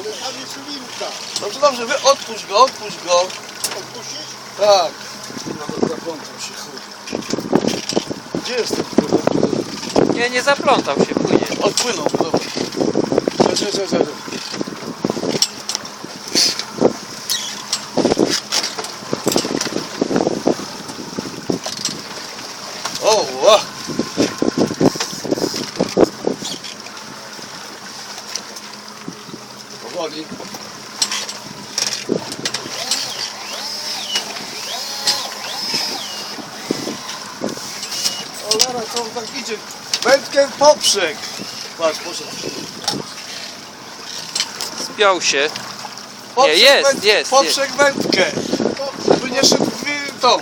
Ale tam jest linka. Dobrze, dobrze, wy odpuść go, odpuść go. Odpuścić? Tak. Nawet zaplątał się chuj. Gdzie jest ten kurwa? Nie, nie zaplątał się, płynie. Odpłynął, dobra. Czekaj, czekaj, czekaj. O, ła! Powoli. Cholera, co on tak idzie? Wędkę w poprzek! Patrz, poszedł. Spiął się. Poprzek jest, węd- jest, Poprzek wędkę. Żeby nie szedł w tą.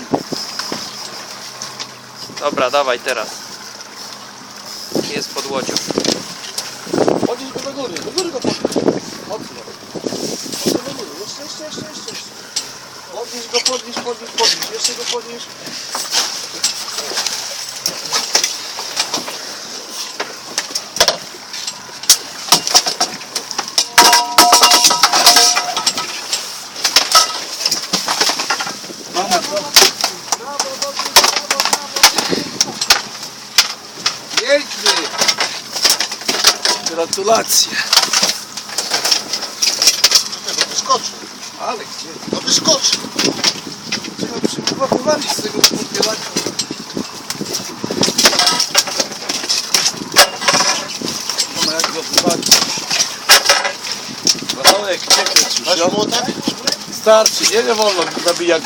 Dobra, dawaj teraz. Jest pod łodzią. Go do góry, do góry go podnieś. Mocno. Jeszcze, jeszcze, jeszcze, jeszcze. Podnieś go, podnieś, podnieś, podnieś. Jeszcze go podnieś. Piękny! Gratulacje. Czekaj, bo wyskoczy. Ale gdzie? No wyskoczy. Trzeba przygotować z tego podbielaka. No jak go wywadzić. Małek, nie kręć już, Masz jo? młotek? Starczy, nie, nie wolno zabijać